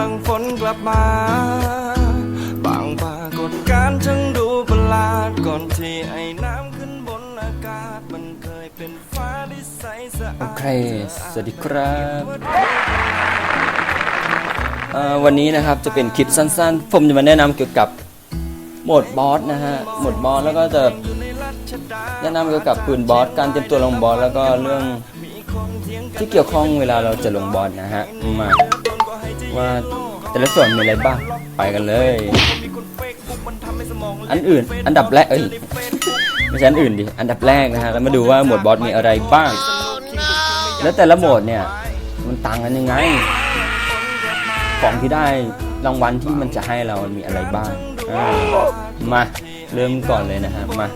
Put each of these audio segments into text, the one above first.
ลังฝนกลับมา บางปรากฏการณ์ช่างดูประหลาดก่อนที่ไอ้น้ำขึ้นบนอากาศ มันเคยเป็นฟ้าที่ใสสะอาดโอเค สวัสดีครับวันนี้นะครับจะเป็นคลิปสั้นๆ ผมจะมาแนะนำเกี่ยวกับโหมดบอสนะฮะ โหมดบอสแล้วก็จะแนะนำเกี่ยวกับปืนบอส การเตรียมตัวลงบอสแล้วก็เรื่องที่เกี่ยวข้องเวลาเราจะลงบอสนะฮะ มา ว่าแต่ละส่วนมีอะไรบ้าง ไปกันเลย อันอื่น อันดับแรก เอ้ย ไม่ใช่อันอื่นดิ อันดับแรกนะฮะ แล้วมาดูว่าหมวดบอสมีอะไรบ้าง แล้วแต่ละหมวดเนี่ย มันต่างกันยังไง ของที่ได้รางวัลที่มันจะให้เรามันมีอะไรบ้าง มาเริ่มก่อนเลยนะฮะ มา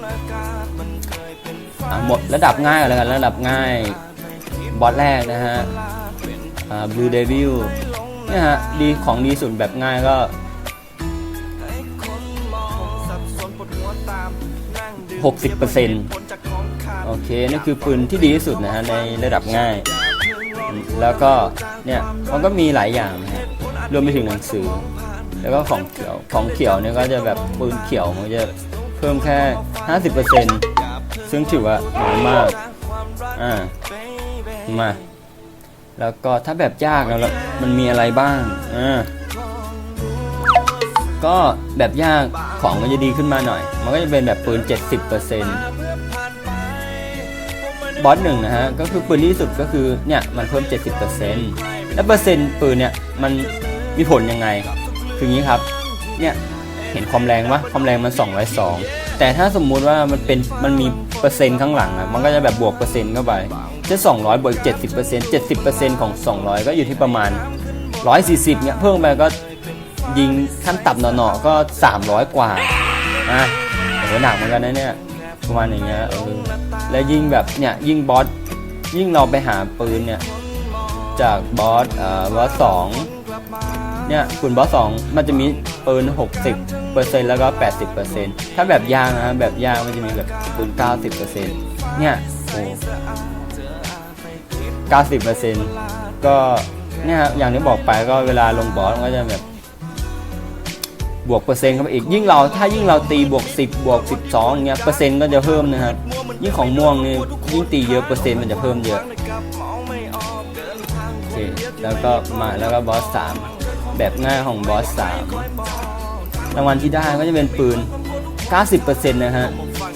หมดระดับง่ายอนแล้วกัน ระดับง่าย บอสแรกนะฮะอ่า Blue Devil เนี่ยฮะดีของดีสุดแบบง่ายก็60%โอเคนี่คือปืนที่ดีที่สุดนะฮะในระดับง่าย แล้วก็เนี่ยมันก็มีหลายอย่างนะฮะรวมไปถึงหนังสือ แล้วก็ของเขียวของเขียวเนี่ยก็จะแบบปืนเขียวมันจะเพิ่มแค่ 50%ซึ่งถือว่าน้อยมากอ่ามา แล้วก็ถ้าแบบยากแล้วมันมีอะไรบ้างอ่าก็แบบยากของมันจะดีขึ้นมาหน่อย มันก็จะเป็นแบบปืน 70%บอสหนึ่งนะฮะ ก็คือปืนที่สุดก็คือเนี่ยมันเพิ่ม 70%แล้วเปอร์เซ็นต์ปืนเนี่ยมันมีผลยังไง คืองนี้ครับ เนี่ยเห็นความแรงปะความแรงมัน 202 แต่ถ้าสมมุติว่ามันเป็นมันมี เปอร์เซ็นต์ข้างหลังอะมันก็จะแบบบวกเปอร์เซ็นต์เข้าไปจะ200บวก70% 70%ของ 200 ก็อยู่ที่ประมาณ 140เนี่ยเพิ่มไปก็ยิงขั้นต่ำหน่อๆก็ 300 กว่าอะโอ้โหหนักเหมือนกันนะเนี่ยประมาณอย่างเงี้ยเออแล้วยิ่งแบบเนี่ยยิ่งบอสยิ่งเราไปหาปืนเนี่ยจากบอสเอ่อบอสสอง เนี่ยปืนบอสสองมันจะมีปืน 60เปอร์เซ็นต์แล้วก็ 80เปอร์เซ็นต์ถ้าแบบยางนะแบบยางมันจะมีแบบปืน 90เปอร์เซ็นต์เนี่ยโอ้90%ก็เนี่ยครับอย่างที่บอกไปก็เวลาลงบอสมันก็จะแบบบวกเปอร์เซ็นต์เข้าไปอีกยิ่งเราถ้ายิ่งเราตีบวก 10 บวก 12อย่างเงี้ยเปอร์เซ็นต์ก็จะเพิ่มนะครับยิ่งของม่วงนี่ยิ่งตีเยอะเปอร์เซ็นต์มันจะเพิ่มเยอะโอเคแล้วก็มาแล้วก็บอส3 แบบง่ายของบอส3รางวัลที่ได้ก็จะเป็นปืน 90%นะฮะ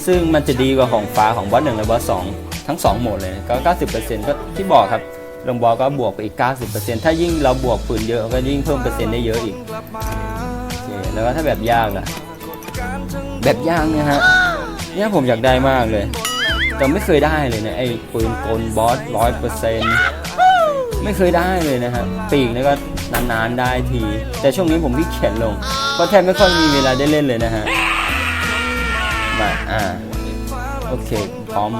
ซึ่งมันจะดีกว่าของฟ้าของบอส1และบอส2ทั้ง 2 โหมดเลยก็ 90%ก็ที่บอกครับลงบอลก็บวกไปอีก 90%ถ้ายิ่งเราบวกปืนเยอะก็ยิ่งเพิ่มเปอร์เซ็นต์ได้เยอะอีกโอเคแล้วก็ถ้าแบบยากล่ะ แบบยากเนี่ยฮะเนี่ยผมอยากได้มากเลย แต่ไม่เคยได้เลยเนะไอ้ปืนกลบอสร้อยเปอร์เซ็นต์ ไม่เคยได้เลยนะฮะปีกนี่ก็นานๆได้ที แต่ช่วงนี้ผมขี้เกียจลงก็แทบไม่ค่อยมีเวลาได้เล่นเลยนะฮะมาอ่าโอเคพร้อม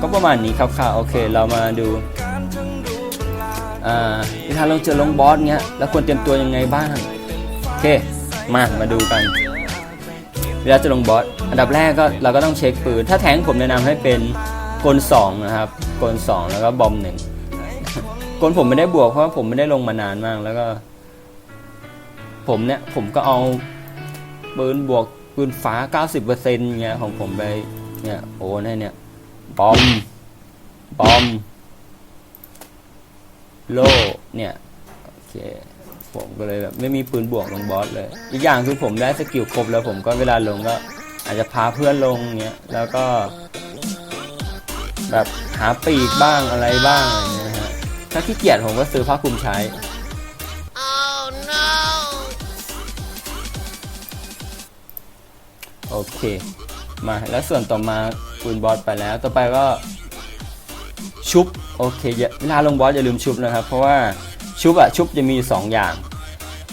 ก็ประมาณนี้คร่าวๆโอเค เรามาดูอ่าเวลาเราเจอลงบอสเงี้ยแล้วควรเตรียมตัวยังไงบ้างโอเคมามาดูกันเวลาจะลงบอสอันดับแรกก็เราก็ต้องเช็คปืนถ้าแทงผมแนะนำให้เป็นกล2นะครับกล2แล้วก็บอมหนึ่ง กลผมไม่ได้บวกเพราะว่าผมไม่ได้ลงมานานมากแล้วก็ ผมเนี่ย ผมก็เอาปืนบวกปืนฟ้า 90%เงี้ยของผมไป เนี่ยโอนให้เนี่ยบอมบอม โลเนี่ยโอเคผมก็เลยแบบไม่มีปืนบวกลงบอสเลย อีกอย่างคือผมได้สกิลครบแล้วผมก็เวลาลงก็ อาจจะพาเพื่อนลงเงี้ยแล้วก็ แบบหาปีกบ้างอะไรบ้างอะไรเงี้ย ถ้าขี้เกียจผมก็ซื้อผ้าคลุมใช้โอเค มาแล้วส่วนต่อมาปืนบอสไปแล้ว ต่อไปก็ชุบโอเคอย่าเวลาลงบอสอย่าลืมชุบนะครับ เพราะว่าชุบอะชุบจะมีอยู่สองอย่าง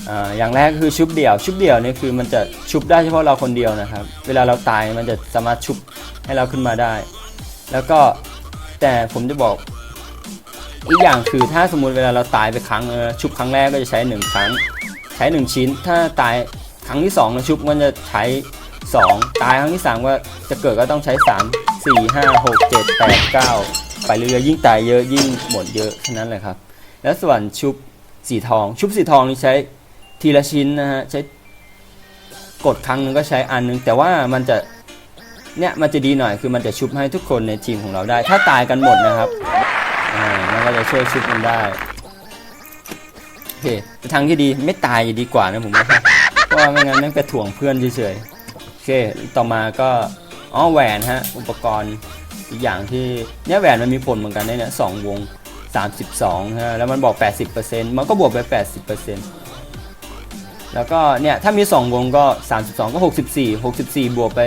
อ่าอย่างแรกคือชุบเดี่ยว ชุบเดี่ยวเนี่ยคือมันจะชุบได้เฉพาะเราคนเดียวนะครับ เวลาเราตายมันจะสามารถชุบให้เราขึ้นมาได้ แล้วก็แต่ผมจะบอก อีกอย่างคือถ้าสมมุติเวลาเราตายไปครั้งเออชุบครั้งแรกก็จะใช้หนึ่งครั้ง ใช้หนึ่งชิ้น ถ้าตายครั้งที่สองเราชุบมันจะใช้สองตายครั้งที่สามก็จะเกิดก็ต้องใช้สามสี่ห้าหกเจ็ดแปดเก้าไปเรื่อยๆยิ่งตายเยอะยิ่งหมดเยอะแค่นั้นแหละครับ แล้วส่วนชุบสีทอง ชุบสีทองนี่ใช้ทีละชิ้นนะฮะใช้กดครั้งนึงก็ใช้อันนึงแต่ว่ามันจะเนี่ยมันจะดีหน่อยคือมันจะชุบให้ทุกคนในทีมของเราได้ ถ้าตายกันหมดนะครับ อ่ามันก็จะช่วยชุบมันได้โอเคทางที่ดีไม่ตายดีกว่านะผมว่าเพราะว่าไม่งั้นนั่งไปถ่วงเพื่อนเฉยๆโอเคต่อมาก็อ๋อแหวนฮะอุปกรณ์อีกอย่างที่เนี่ยแหวนมันมีผลเหมือนกันเนี่ยสองวง 32ฮะแล้วมันบอก 80%มันก็บวกไป 80%แล้วก็เนี่ยถ้ามี 2 วงก็ 32 ก็ 64 64 บวกไป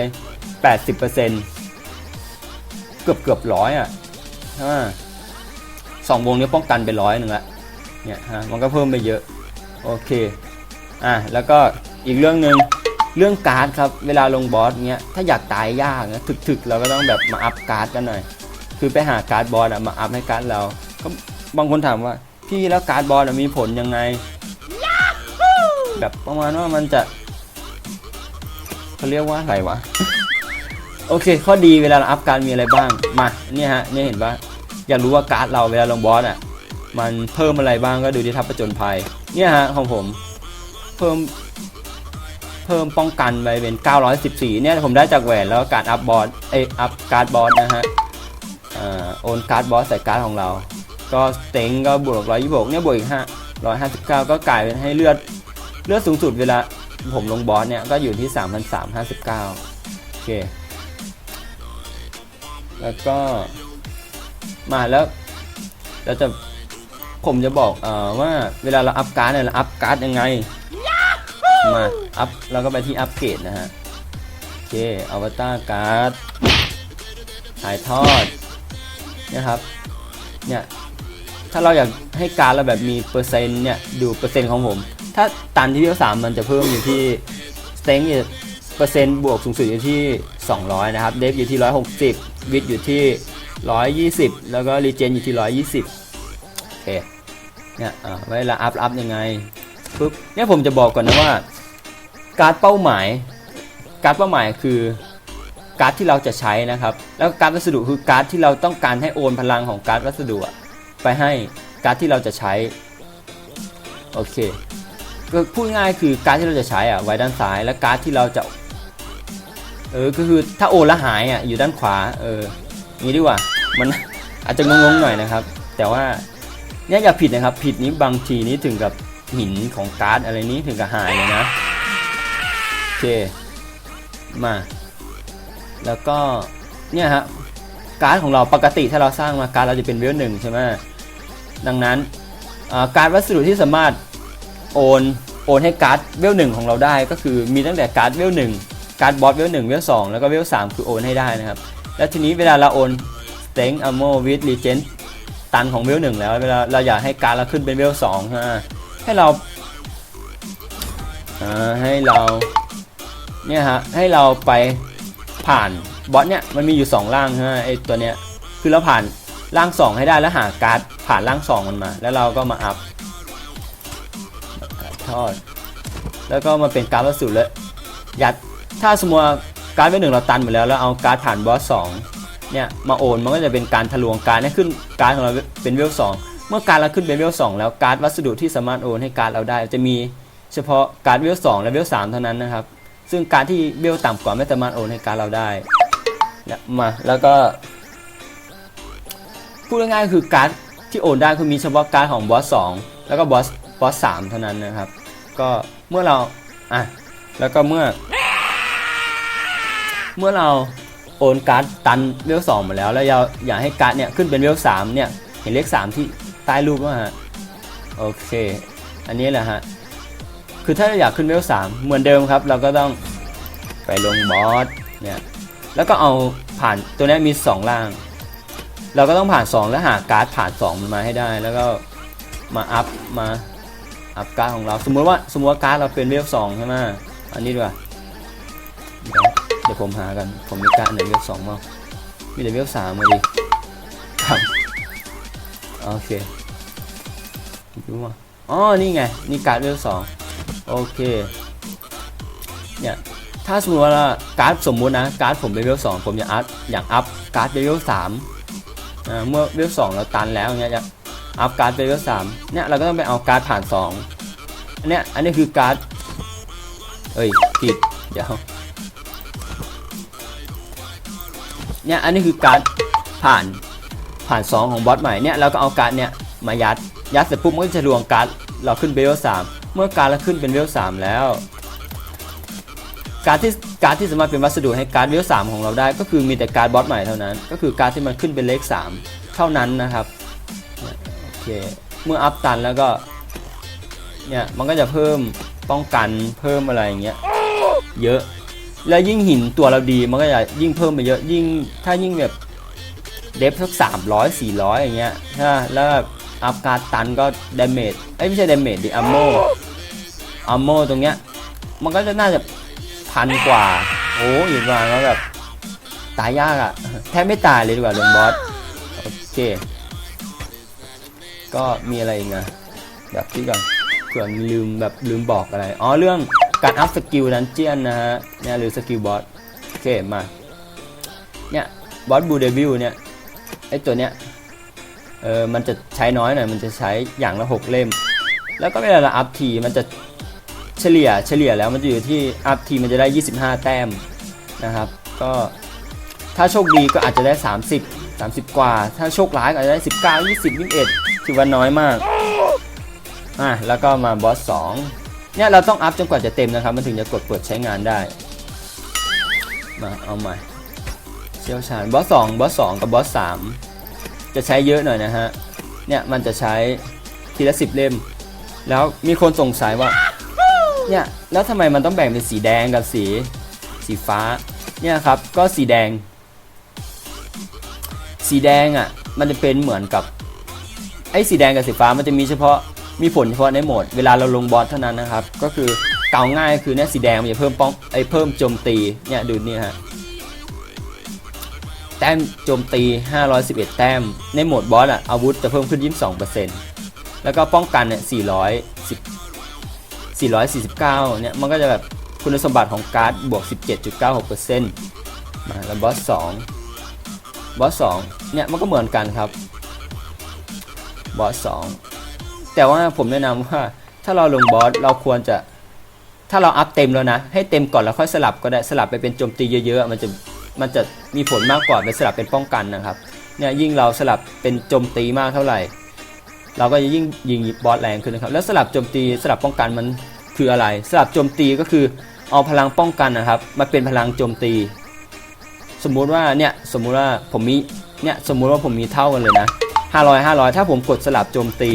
80%เกือบเกือบร้อยอะใช่ไหม สองวงนี้ป้องกันไปร้อยหนึ่งละเนี่ยฮะมันก็เพิ่มไปเยอะโอเคอะแล้วก็อีกเรื่องหนึ่งเรื่องการ์ดครับเวลาลงบอสเนี้ยถ้าอยากตายยากนะถึกๆ เราก็ต้องแบบมาอัพการ์ดกันหน่อย คือไปหาการ์ดบอสอะมาอัพให้การ์ดเรา ก็บางคนถามว่าพี่แล้วการ์ดบอสอะมีผลยังไงแบบประมาณว่ามันจะเขาเรียกว่าอะไรวะ โอเค ข้อดีเวลาเราอัพการ์ดมีอะไรบ้าง มาเนี่ยฮะเนี่ยเห็นปะ อยากรู้ว่าการ์ดเราเวลาลงบอสอะ มันเพิ่มอะไรบ้างก็ดูที่ทับประจนภัย เนี่ยฮะของผม เพิ่ม เพิ่มป้องกันไปเป็น 914 เนี่ยผมได้จากแหวนแล้วก็การอัพบอสเอยอัพการ์ดบอสนะฮะอ่าโอนการ์ดบอสใส่การ์ดของเรา ก็เต็งก็บวก126เนี่ยบวกอีก5 159ก็กลายเป็นให้เลือดเลือดสูงสุดเวลาผมลงบอสเนี่ยก็อยู่ที่3,359โอเค แล้วก็ มาแล้วเราจะผมจะบอกเอ่อว่าเวลาเราอัพการ์ดเนี่ยเราอัพการ์ดยังไง มาอัพเราก็ไปที่อัพเกรดนะฮะโอเคอวตารการ์ดถ่ายทอดเนี่ยครับเนี่ยถ้าเราอยากให้การดเราแบบมีเปอร์เซ็นต์เนี่ยดูเปอร์เซ็นต์ของผม ถ้าตันที่เวลสามมันจะเพิ่มอยู่ที่สเต็งเนี่ยเปอร์เซ็นต์บวกสูงสุดอยู่ที่ 200 นะครับ เดฟอยู่ที่ 160 วิดอยู่ที่ 120 แล้วก็รีเจนอยู่ที่ 120 โอเค เนี่ยอ่าเวลาอัพอัพยังไงปุ๊บ เนี่ยผมจะบอกก่อนนะว่า การเป้าหมาย การเป้าหมายคือการ์ดที่เราจะใช้นะครับ แล้วการ์ดวัสดุคือการ์ดที่เราต้องการให้โอนพลังของการ์ดวัสดุไปให้การ์ดที่เราจะใช้ โอเคก็พูดง่ายคือการ์ดที่เราจะใช้อะไว้ด้านซ้าย และการ์ดที่เราจะ เออ ก็คือถ้าโอนแล้วหายอะอยู่ด้านขวา เออ นี้ดีกว่า มันอาจจะงงๆหน่อยนะครับ แต่ว่าเนี่ยอย่าผิดนะครับ ผิดนี้บางทีนี้ถึงกับหินของการ์ดอะไรนี้ถึงกับหายเลยนะโอเคมา แล้วก็เนี่ยฮะการ์ดของเราปกติถ้าเราสร้างมาการ์ดเราจะเป็นเวลหนึ่งใช่ไหมดังนั้นการวัสดุที่สามารถโอนโอนให้การ์ดเวลหนึ่งของเราได้ ก็คือมีตั้งแต่การ์ดเวลหนึ่งการ์ดบอสเวลหนึ่งเวลสองแล้วก็เวลสามคือโอนให้ได้นะครับ แล้วทีนี้เวลาเราโอนสเต็งอัมโมวิดรีเจนตันของเวลหนึ่งแล้วเวลาเราอยากให้การเราขึ้นเป็นเวลสองใช่ไหมให้เราให้เราเนี่ยฮะให้เราไปผ่านบอสเนี่ยมันมีอยู่ 2 ร่างใช่ไอตัวเนี้ยคือเราผ่านร่าง 2 ให้ได้แล้วหาการ์ดผ่านร่าง 2 มันมา แล้วเราก็มาอัพทอด แล้วก็มาเป็นการ์ดวัสดุแล้วยัดถ้าสมมติว่า การ์ดเวลหนึ่งเราตันหมดแล้วแล้วเอาการ์ดผ่านบอสสองเนี่ยมาโอนมันก็จะเป็นการทะลวงการ์ดให้ขึ้นการ์ดของเราเป็นเวลสองเมื่อการเราขึ้นเป็นเวล2แล้วการ์ดวัสดุที่สามารถโอนให้การ์ดเราได้ จะมีเฉพาะการ์ดเวล2และเวล3เท่านั้นนะครับ ซึ่งการ์ดที่เวลต่ำกว่าไม่สามารถโอนให้การ์ดเราได้เนี่ยมาแล้วก็พูดง่ายๆคือการ์ดที่โอนได้คือมีเฉพาะการ์ดของบอส2แล้วก็บอสบอส3เท่านั้นนะครับ ก็เมื่อเราอะแล้วก็เมื่อ เมื่อเราโอนการ์ดตันเวล2มาแล้วแล้วเราอยากให้การ์ดเนี่ยขึ้นเป็นเวล3เนี่ยเห็นเลข3ที่ใต้รูปว่าฮะโอเค อันนี้แหละฮะคือถ้าเราอยากขึ้นเวล3เหมือนเดิมครับ เราก็ต้องไปลงบอสเนี่ยแล้วก็เอาผ่านตัวนี้มี 2 ล่าง เราก็ต้องผ่าน 2 แล้วหาการ์ดผ่าน 2 มันมาให้ได้ แล้วก็มาอัพมาอัพการ์ดของเรา สมมติว่าสมมติว่าการ์ดเราเป็นเวล2ใช่ไหมอันนี้ดีกว่าเดี๋ย เดี๋ยวผมหากัน ผมมีการ์ดไหนเวล2มั้งมีแต่เวล3มาดิครับโอเคดูว่าอ๋อ นี่ไง นี่การ์ดเวลสองโอเค เนี่ย ถ้าสมมติว่าการ์ดสมมุตินะ การ์ดผมเป็นเวลสองผมอยากอัพอยากอัพการ์ดเป็นเวลสามเมื่อเวลสองเราตันแล้วเงี้ยอยากอัพการ์ดเป็นเวลสามเนี่ยเราก็ต้องไปเอาการ์ดผ่านสองอันเนี้ย อันนี้คือการ์ดเอ้ยผิด เดี๋ยว เนี่ยอันนี้คือการผ่านผ่านสองของบอสใหม่เนี่ยเราก็เอาการเนี่ยมายัดยัดเสร็จปุ๊บมันก็จะรวมการเราขึ้นเบลสามเมื่อการเราขึ้นเป็นเบลสามแล้ว การที่การที่สามารถเป็นวัสดุให้การเวลสามของเราได้ ก็คือมีแต่การบอสใหม่เท่านั้น ก็คือการที่มันขึ้นเป็นเลข 3 เท่านั้นนะครับโอเคเมื่ออัพตันแล้วก็เนี่ยมันก็จะเพิ่มป้องกันเพิ่มอะไรอย่างเงี้ยเยอะ แล้วยิ่งหินตัวเราดีมันก็จะยิ่งเพิ่มไปเยอะยิ่งถ้ายิ่งแบบเดฟสักสามร้อยสี่ร้อยอย่างเงี้ยใช่ปะแล้วอัพการ์ตันก็ดาเมจเอ้ยไม่ใช่ดาเมจดิอัมโมอัมโมตรงเนี้ยมันก็จะน่าจะพันกว่า โอ้ยอยู่มาณว่าแบบตายยากอะ่ะ แทบไม่ตายเลยดีกว่าลงบอส โอเค ก็มีอะไรอีกนะแบบที่ก่อนเผื่อลืมแบบลืมบอกอะไร อ๋อเรื่อง การอัพสกิลดันเจียนนะฮะเนี่ยหรือสกิลบอสโอเคมาเนี่ยบอสบูเดวิลเนี่ยไอตัวเนี้ยเออมันจะใช้น้อยหน่อยมันจะใช้อย่างละหกเล่ม แล้วก็เวลาเราอัพทีมันจะเฉลี่ยเฉลี่ยแล้วมันจะอยู่ที่อัพทีมันจะได้ 25 แต้มนะครับ ก็ถ้าโชคดีก็อาจจะได้ 30 30 กว่า ถ้าโชคร้ายก็อาจจะได้ 19 20 21ถือว่าน้อยมากอะแล้วก็มาบอส2 เนี่ยเราต้องอัพจนกว่าจะเต็มนะครับ มันถึงจะกดเปิดใช้งานได้ มาเอาใหม่เชี่ยวชาญบอส2บอส2กับบอส3จะใช้เยอะหน่อยนะฮะ เนี่ยมันจะใช้ทีละ10เล่ม แล้วมีคนสงสัยว่า เนี่ยแล้วทำไมมันต้องแบ่งเป็นสีแดงกับสีสีฟ้า เนี่ยครับก็สีแดง สีแดงอะมันจะเป็นเหมือนกับไอ้สีแดงกับสีฟ้ามันจะมีเฉพาะ มีผลเฉพาะในโหมด เวลาเราลงบอสเท่านั้นนะครับ ก็คือเกาง่ายคือเนี่ยสีแดงมันจะเพิ่มป้องไอ้เพิ่มโจมตีเนี่ยดูนี่ฮะแต้มโจมตี 511 แต้ม ในโหมดบอสอะอาวุธจะเพิ่มขึ้น 22%แล้วก็ป้องกันเนี่ย410 449 เนี่ยมันก็จะแบบคุณสมบัติของการ์ดบวก 17.96%มาแล้วบอส 2 บอส 2 เนี่ยมันก็เหมือนกันครับ บอส 2 แต่ว่าผมแนะนำว่าถ้าเราลงบอสเราควรจะ ถ้าเราอัพเต็มแล้วนะ ให้เต็มก่อนแล้วค่อยสลับก็ได้สลับไปเป็นโจมตีเยอะๆมันจะมันจะมีผลมากกว่าไปสลับเป็นป้องกันนะครับเนี่ยยิ่งเราสลับเป็นโจมตีมากเท่าไหร่ เราก็จะยิ่งยิงบอสแรงขึ้นนะครับ แล้วสลับโจมตีสลับป้องกันมันคืออะไร สลับโจมตีก็คือเอาพลังป้องกันนะครับมาเป็นพลังโจมตี สมมุติว่าเนี่ยสมมุติว่าผมมีเนี่ยสมมุติว่าผมมีเท่ากันเลยนะ500 500 ถ้าผมกดสลับโจมตี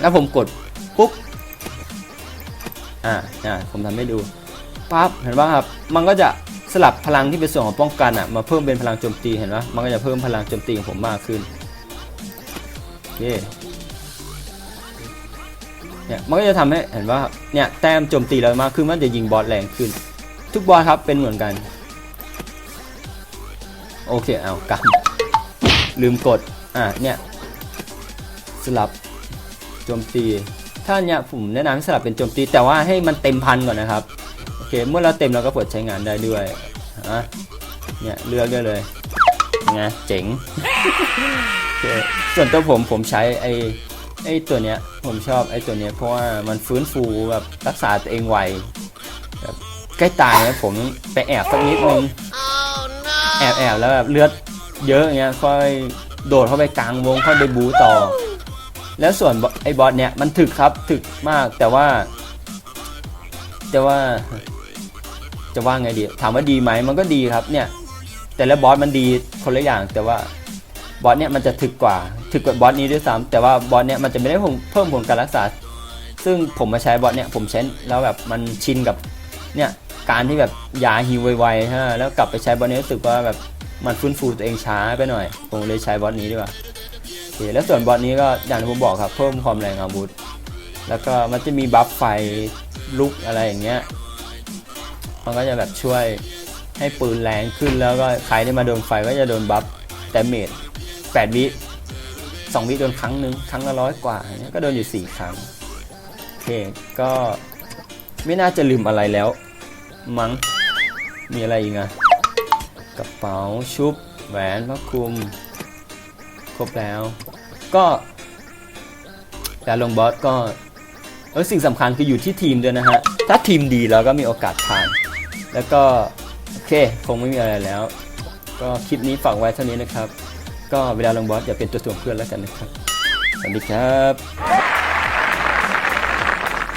แล้วผมกดปุ๊บอ่าอ่าผมทำให้ดูปั๊บเห็นว่าครับมันก็จะสลับพลังที่เป็นส่วนของป้องกันอะมาเพิ่มเป็นพลังโจมตีเห็นไหมมันก็จะเพิ่มพลังโจมตีของผมมากขึ้นโอเคเนี่ยมันก็จะทำให้เห็นว่าเนี่ยแต้มโจมตีเรามากขึ้นมันจะยิงบอสแรงขึ้น ทุกบอสครับเป็นเหมือนกัน โอเคเอากำลืมกดอะเนี่ยสลับ โจมตี ถ้าเนี่ยผมแนะนำให้สลับเป็นโจมตี แต่ว่าให้มันเต็มพันก่อนนะครับ โอเค เมื่อเราเต็มเราก็เปิดใช้งานได้ด้วยอะเนี่ยเลือกได้เลยไงเจ๋งโอเคส่วนตัวผมผมใช้ไอไอตัวเนี้ยผมชอบไอตัวเนี้ยเพราะว่ามันฟื้นฟูแบบรักษาตัวเองไวแบบใกล้ตายนะผมไปแอบสักนิดนึงแอบแอบแล้วแบบเลือดเยอะอย่างเงี้ยค่อยโดดเข้าไปกลางวงค่อยไปบูต่อ แล้วส่วนบอไอบอสเนี่ยมันถึกครับถึกมากแต่ว่า แต่ว่า จะว่าไงดี ถามว่าดีไหมมันก็ดีครับเนี่ย แต่และบอสมันดีคนละอย่าง แต่ว่าบอสเนี่ยมันจะถึกกว่า ถึกกว่าบอสนี้ด้วยซ้ำแต่ว่าบอสเนี่ยมันจะไม่ได้เพิ่มผลการรักษา ซึ่งผมมาใช้บอสเนี่ยผมใช้แล้วแบบมันชินกับเนี่ยการที่แบบยาฮิวไวๆฮะแล้วกลับไปใช้บอสนี้รู้สึกว่าแบบมันฟื้นฟูตัวเองช้าไปหน่อย ผมเลยใช้บอสนี้ดีกว่า เคแล้วส่วนบอสนี้ก็อย่างที่ผมบอกครับเพิ่มความแรงอาวุธ แล้วก็มันจะมีบัฟไฟลุกอะไรอย่างเงี้ย มันก็จะแบบช่วยให้ปืนแรงขึ้นแล้วก็ใครที่มาโดนไฟก็จะโดนบัฟแต่เมจ8วิ2วิโดนครั้งหนึ่งครั้งละร้อยกว่าอย่างเงี้ยก็โดนอยู่4ครั้งโอเคก็ไม่น่าจะลืมอะไรแล้ว มั้งมีอะไรอีกอะกระเป๋าชุบแหวนพระคลุม ครบแล้ว ก็การลงบอสก็แล้วสิ่งสำคัญคืออยู่ที่ทีมด้วยนะฮะ ถ้าทีมดีเราก็มีโอกาสผ่าน แล้วก็ โอเค คงไม่มีอะไรแล้ว ก็คลิปนี้ฝากไว้เท่านี้นะครับ ก็เวลาลงบอสอย่าเป็นตัวถ่วงเพื่อนแล้วกันนะครับ สวัสดีครับ